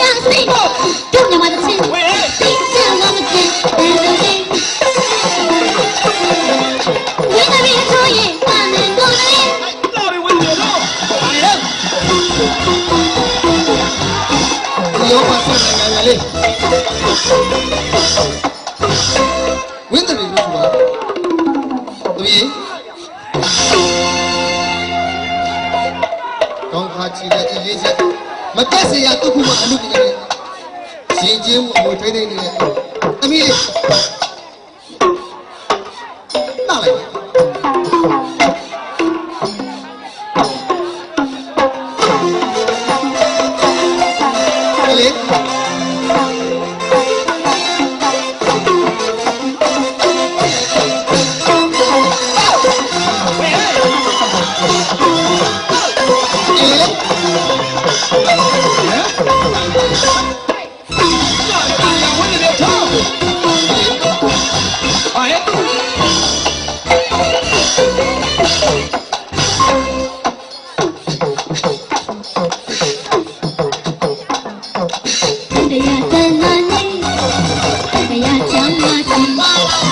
ရာသိဖို့တို့ညီမတို့ချင်းသိချင်လို့မသိတယ်လို့သိဝိနည်းဆိုရင်ပါနေတော့လေ ရောပါဆက်နေတယ်လေဝင်းတယ်လို့ဆိုတာသူကြီးကောင်းခါချီတဲ့အရေးချက် မတက်စရာတစ်ခုမှအမှုပြရတယ်ရှင်ကျင်းမှုအမွေထိနေနေတယ်အမီးလေး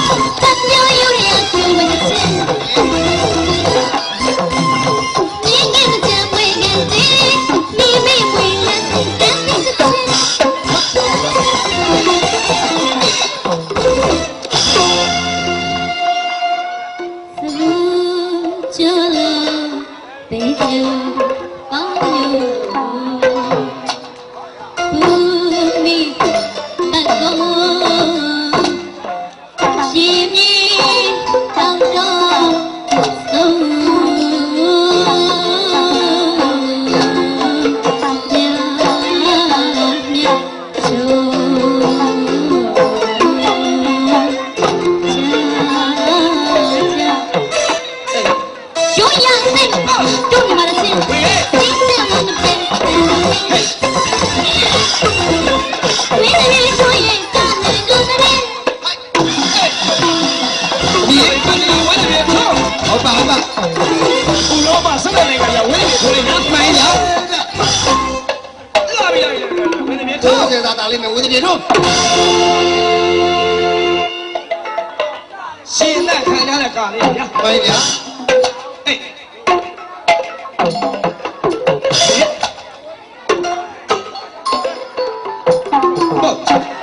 咱要 က်စင်သာတာလေးမယ်ဝေဒပြေတို့ရှင်းလက်ခံရတဲ့ကာလေးဗျာဘယ်ဗျာဟေးဟုတ်